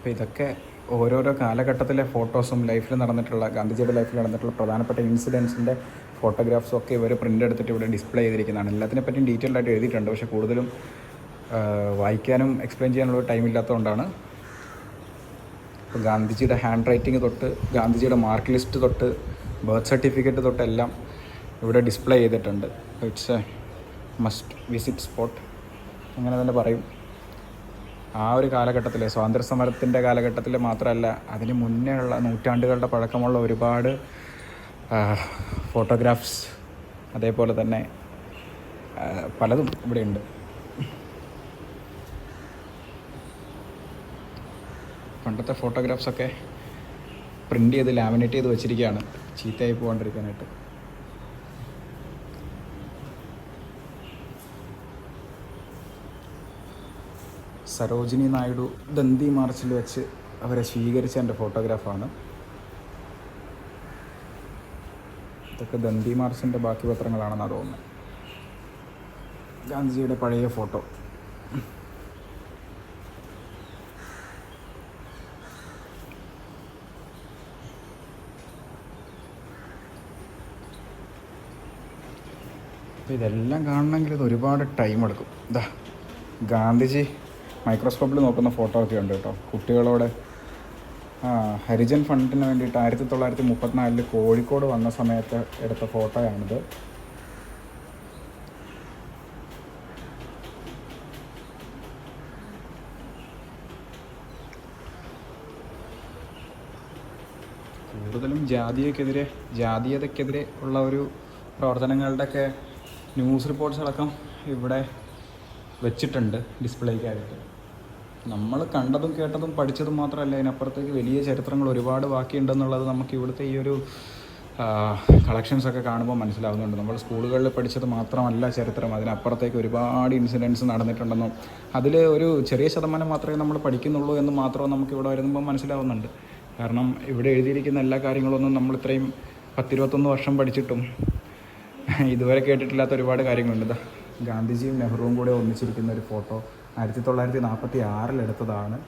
അപ്പോൾ ഇതൊക്കെ ഓരോരോ കാലഘട്ടത്തിലെ ഫോട്ടോസും ലൈഫിൽ നടന്നിട്ടുള്ള ഗാന്ധിജിയുടെ ലൈഫിൽ നടന്നിട്ടുള്ള പ്രധാനപ്പെട്ട ഇൻസിഡൻസിന്റെ ഫോട്ടോഗ്രാഫ്സും ഒക്കെ ഇവർ പ്രിന്റ് എടുത്തിട്ട് ഇവിടെ ഡിസ്പ്ലേ ചെയ്തിരിക്കുന്നതാണ്. എല്ലാത്തിനെ പറ്റിയും ഡീറ്റെയിൽഡ് ആയിട്ട് എഴുതിയിട്ടുണ്ട്. പക്ഷേ കൂടുതലും വായിക്കാനും എക്സ്പ്ലെയിൻ ചെയ്യാനുള്ള ടൈം ഇല്ലാത്തതുകൊണ്ടാണ്. ഇപ്പോൾ ഗാന്ധിജിയുടെ ഹാൻഡ് റൈറ്റിംഗ് തൊട്ട് ഗാന്ധിജിയുടെ മാർക്ക് ലിസ്റ്റ് തൊട്ട് ബർത്ത് സർട്ടിഫിക്കറ്റ് തൊട്ടെല്ലാം ഇവിടെ ഡിസ്പ്ലേ ചെയ്തിട്ടുണ്ട്. It's a must visit spot. അങ്ങനെ തന്നെ പറയും. ആ ഒരു കാലഘട്ടത്തിൽ സ്വാതന്ത്ര്യ സമരത്തിന്റെ കാലഘട്ടത്തിൽ മാത്രമല്ല അതിന് മുന്നേ ഉള്ള നൂറ്റാണ്ടുകളുടെ പഴക്കമുള്ള ഒരുപാട് ഫോട്ടോഗ്രാഫ്സ് അതേപോലെ തന്നെ പലതും ഇവിടെയുണ്ട് പണ്ടത്തെ ഫോട്ടോഗ്രാഫ്സൊക്കെ പ്രിന്റ് ചെയ്ത് ലാമിനേറ്റ് ചെയ്ത് വെച്ചിരിക്കുകയാണ് ചീത്തയായി പോകാണ്ടിരിക്കാനായിട്ട്. സരോജിനി നായിഡു ദന്തി മാർച്ചിൽ വെച്ച് അവരെ സ്വീകരിച്ച എന്റെ ഫോട്ടോഗ്രാഫാണ്. ഇതൊക്കെ ദന്തി മാർച്ചിന്റെ ബാക്കി പത്രങ്ങളാണെന്നാണ് തോന്നുന്നത്. ഗാന്ധിജിയുടെ പഴയ ഫോട്ടോ. ഇതെല്ലാം കാണണമെങ്കിൽ ഇത് ഒരുപാട് ടൈം എടുക്കും. ഇതാ ഗാന്ധിജി. മൈക്രോസ്കോപ്പിൽ നോക്കുന്ന ഫോട്ടോ ഒക്കെ ഉണ്ട് കേട്ടോ. കുട്ടികളോട്. ഹരിജൻ ഫണ്ടിന് വേണ്ടിയിട്ട് ആയിരത്തി തൊള്ളായിരത്തി മുപ്പത്തിനാലിൽ കോഴിക്കോട് വന്ന സമയത്ത് എടുത്ത ഫോട്ടോയാണിത്. കൂടുതലും ജാതിയക്കെതിരെ ജാതീയതക്കെതിരെ ഉള്ള ഒരു പ്രവർത്തനങ്ങളുടെയൊക്കെ ന്യൂസ് റിപ്പോർട്ട്സ് അടക്കം ഇവിടെ വെച്ചിട്ടുണ്ട് ഡിസ്പ്ലേക്കായിട്ട്. നമ്മൾ കണ്ടതും കേട്ടതും പഠിച്ചതും മാത്രമല്ല അതിനപ്പുറത്തേക്ക് വലിയ ചരിത്രങ്ങൾ ഒരുപാട് ബാക്കിയുണ്ടെന്നുള്ളത് നമുക്ക് ഇവിടുത്തെ ഈ ഒരു കളക്ഷൻസ് ഒക്കെ കാണുമ്പോൾ മനസ്സിലാവുന്നുണ്ട്. നമ്മൾ സ്കൂളുകളിൽ പഠിച്ചത് മാത്രമല്ല ചരിത്രം അതിനപ്പുറത്തേക്ക് ഒരുപാട് ഇൻസിഡൻസ് നടന്നിട്ടുണ്ടെന്നും അതിൽ ഒരു ചെറിയ ശതമാനം മാത്രമേ നമ്മൾ പഠിക്കുന്നുള്ളൂ എന്ന് മാത്രം നമുക്ക് ഇവിടെ വരുമ്പോൾ മനസ്സിലാവുന്നുണ്ട്. കാരണം ഇവിടെ എഴുതിയിരിക്കുന്ന എല്ലാ കാര്യങ്ങളൊന്നും നമ്മൾ ഇത്രയും പത്തിരുപത്തൊന്ന് വർഷം പഠിച്ചിട്ടും ഇതുവരെ കേട്ടിട്ടില്ലാത്ത ഒരുപാട് കാര്യങ്ങളുണ്ട്. ഗാന്ധിജിയും നെഹ്റുവും കൂടെ ഒന്നിച്ചിരിക്കുന്ന ഒരു ഫോട്ടോ ആയിരത്തി തൊള്ളായിരത്തി നാൽപ്പത്തി ആറിൽ എടുത്തതാണ്.